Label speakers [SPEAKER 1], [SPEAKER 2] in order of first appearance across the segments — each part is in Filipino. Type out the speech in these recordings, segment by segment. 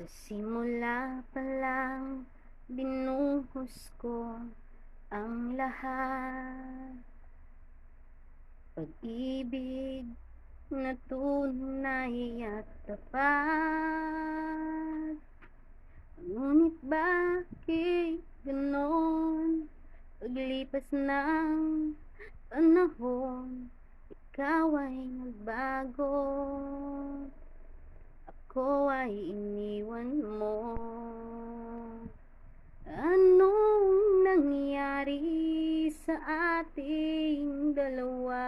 [SPEAKER 1] Sa simula pa lang binuhos ko ang lahat. Pag-ibig na tunay at tapat. Ngunit bakit ganon? Paglipas ng panahon Ikaw ay nagbago. Ako ay sa ating dalawa?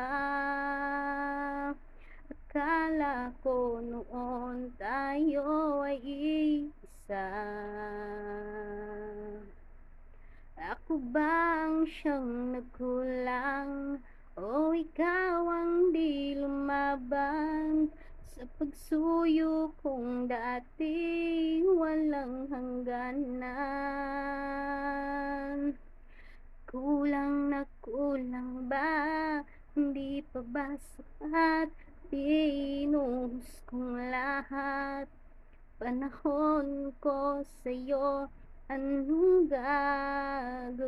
[SPEAKER 1] Akala ko noon tayo ay isa. Ako bang siyang nagkulang? O ikaw ang di lumaban? Sa pagsuyo kong dati walang hangganan Kulang na kulang ba? Hindi pa ba sapat? Binuhos kong lahat Panahon ko sa'yo Anong gagawin?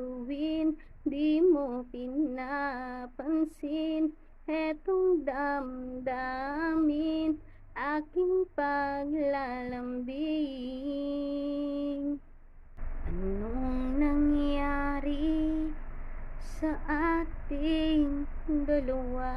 [SPEAKER 1] Di mo pinapansin Etong damdamin Aking paglalambing sa ating dalawa?